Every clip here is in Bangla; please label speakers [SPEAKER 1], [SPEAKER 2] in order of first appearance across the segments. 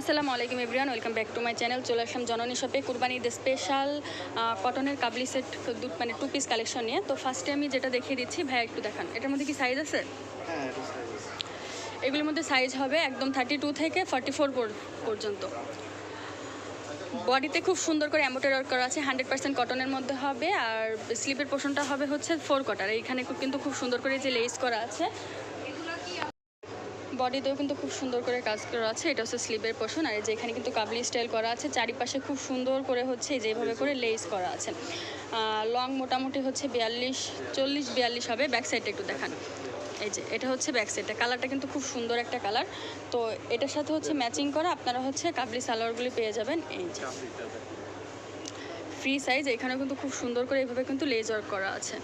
[SPEAKER 1] আসসালামু আলাইকুম everyone welcome back to my channel. চলে আসলাম জননী শপে কুরবানি ঈদের স্পেশাল কটনের কাবলি সেট দু- মানে টু পিস কালেকশন নিয়ে। তো ফার্স্টে আমি যেটা দেখিয়ে দিচ্ছি ভাই একটু দেখান। এটার মধ্যে কি সাইজ আছে?
[SPEAKER 2] হ্যাঁ আছে।
[SPEAKER 1] এগুলোর মধ্যে সাইজ হবে একদম থার্টি টু থেকে ফর্টি ফোর পর্যন্ত। বডিতে খুব সুন্দর করে অ্যাম্বোটার ওয়ার্ক করা আছে হান্ড্রেড পার্সেন্ট কটনের মধ্যে হবে আর স্লিপের পোর্শনটা হবে হচ্ছে ফোর কটার এইখানে কিন্তু খুব সুন্দর করে যে লেস করা আছে বডিতেও কিন্তু খুব সুন্দর করে কাজ করা আছে। এটা হচ্ছে স্লিপের পোর্শন আর এই যে এখানে কিন্তু কাবলি স্টাইল করা আছে। চারিপাশে খুব সুন্দর করে হচ্ছে যেভাবে করে লেস করা আছে। লং মোটামুটি হচ্ছে বিয়াল্লিশ, চল্লিশ, বিয়াল্লিশ হবে। ব্যাক সাইডটা একটু দেখান। এই যে, এটা হচ্ছে ব্যাক সাইডটা। কালারটা কিন্তু খুব সুন্দর একটা কালার। তো এটার সাথে হচ্ছে ম্যাচিং করা আপনারা হচ্ছে কাবলি সালোয়ারগুলি পেয়ে যাবেন। এই যে। ফ্রি সাইজ এখানেও কিন্তু খুব সুন্দর করে এইভাবে কিন্তু লেজ ওয়ার্ক করা আছে।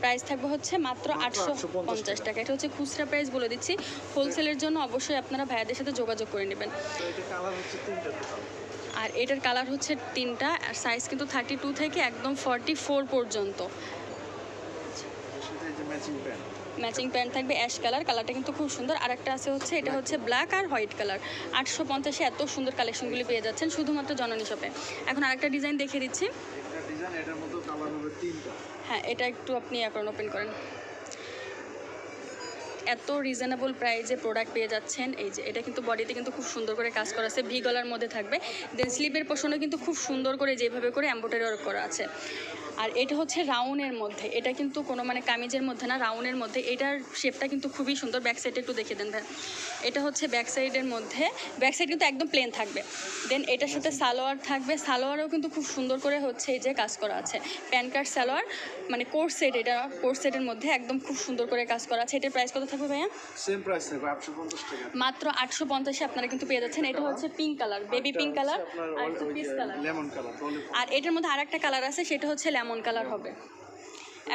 [SPEAKER 1] প্রাইস থাকবে হচ্ছে মাত্র আটশো পঞ্চাশ টাকা। এটা হচ্ছে খুচরা প্রাইস বলে দিচ্ছি। হোলসেলের জন্য অবশ্যই আপনারা ভাইয়াদের সাথে যোগাযোগ করে নেবেন। আর এটার কালার হচ্ছে তিনটা আর সাইজ কিন্তু থার্টি টু থেকে একদম ফর্টি ফোর পর্যন্ত
[SPEAKER 2] ম্যাচিং প্যান্ট
[SPEAKER 1] ম্যাচিং প্যান্ট থাকবে অ্যাশ কালার কালারটা কিন্তু খুব সুন্দর। আর একটা আছে হচ্ছে এটা হচ্ছে ব্ল্যাক আর হোয়াইট কালার। আটশো পঞ্চাশে এত সুন্দর কালেকশনগুলি পেয়ে যাচ্ছেন শুধুমাত্র জননী শপে। এখন আরেকটা ডিজাইন দেখে দিচ্ছি। হ্যাঁ এটা একটু আপনি এখন ওপেন করেন। এত রিজনেবল প্রাইজে প্রোডাক্ট পেয়ে যাচ্ছেন। এই যে, এটা কিন্তু বডিতে কিন্তু খুব সুন্দর করে কাজ করা আছে ভি গলার মধ্যে থাকবে। দেন স্লিপের পোষণও কিন্তু খুব সুন্দর করে যেভাবে করে এম্বোটারি ওয়ার্ক করা আছে। আর এটা হচ্ছে রাউনের মধ্যে। এটা কিন্তু কোনো মানে কামিজের মধ্যে না রাউনের মধ্যে। এটার শেপটা কিন্তু খুবই সুন্দর। ব্যাক সাইডে একটু দেখে দেন এটা হচ্ছে ব্যাক সাইডের মধ্যে। ব্যাক সাইড কিন্তু একদম প্লেন থাকবে। দেন এটার সাথে সালোয়ার থাকবে। সালোয়ারও কিন্তু খুব সুন্দর করে হচ্ছে এই যে কাজ করা আছে। প্যান কার্ড সালোয়ার মানে কোর্স সেট এটা কোর্স সেটের মধ্যে একদম খুব সুন্দর করে কাজ করা আছে। এটার প্রাইস কত থাকবে ভাইয়া?
[SPEAKER 2] সেম প্রাইস থাকবে আটশো পঞ্চাশ টাকা।
[SPEAKER 1] মাত্র আটশো পঞ্চাশে আপনারা কিন্তু পেয়ে যাচ্ছেন। এটা হচ্ছে pink colour baby pink colour আর পিস কালার
[SPEAKER 2] লেমন কালার
[SPEAKER 1] আর এটার মধ্যে আরেকটা কালার আছে সেটা হচ্ছে লেমন কালার হবে।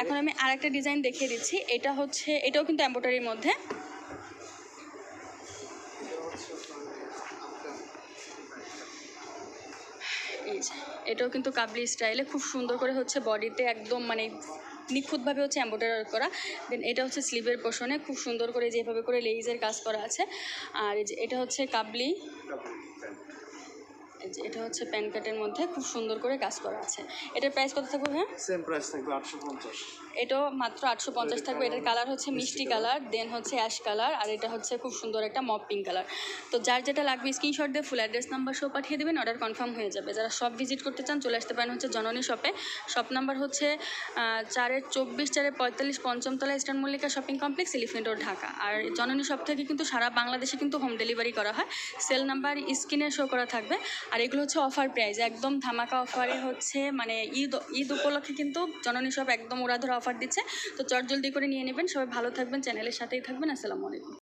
[SPEAKER 1] এখন আমি আরেকটা ডিজাইন দেখিয়ে দিচ্ছি। এটা হচ্ছে এটাও কিন্তু এম্বোটারির মধ্যে। এটাও কিন্তু কাবলি স্টাইলে খুব সুন্দর করে হচ্ছে বডিতে একদম মানে নিখুঁতভাবে হচ্ছে এম্বোটারি করা। দেন এটা হচ্ছে স্লিভের পোষণে খুব সুন্দর করে যেভাবে করে লেইজের কাজ করা আছে। আর এটা হচ্ছে কাবলি। এটা হচ্ছে প্যান কার্ডের মধ্যে খুব সুন্দর করে কাজ করা আছে। এটার প্রাইস কত থাকবে হ্যাঁ
[SPEAKER 2] সেম প্রাইস থাকবে আটশো পঞ্চাশ।
[SPEAKER 1] এটাও মাত্র আটশো পঞ্চাশ থাকবে। এটার কালার হচ্ছে মিষ্টি কালার দেন হচ্ছে অ্যাশ কালার আর এটা হচ্ছে খুব সুন্দর একটা মপ পিঙ্ক কালার তো যার যেটা লাগবে স্ক্রিনশট দিয়ে ফুল অ্যাড্রেস নাম্বার সব পাঠিয়ে দেবেন অর্ডার কনফার্ম হয়ে যাবে। যারা সব ভিজিট করতে চান চলে আসতে পারেন হচ্ছে জননী শপে শপ নাম্বার হচ্ছে চারের চব্বিশ চারের পঁয়তাল্লিশ পঞ্চমতলা eastern Mallika shopping complex elephant road Dhaka. আর জননী শপ থেকে কিন্তু সারা বাংলাদেশে কিন্তু হোম ডেলিভারি করা হয়। সেল নাম্বার স্ক্রিনে শো করা থাকবে। আর এগুলো হচ্ছে অফার প্রাইস একদম ধামাকা অফারে হচ্ছে মানে ঈদ ঈদ উপলক্ষে কিন্তু জননী সব একদম ওরা উড়াধরা অফার দিচ্ছে। তো চট জলদি করে নিয়ে নেবেন, সবাই ভালো থাকবেন চ্যানেলের সাথেই থাকবেন, আসসালামু আলাইকুম।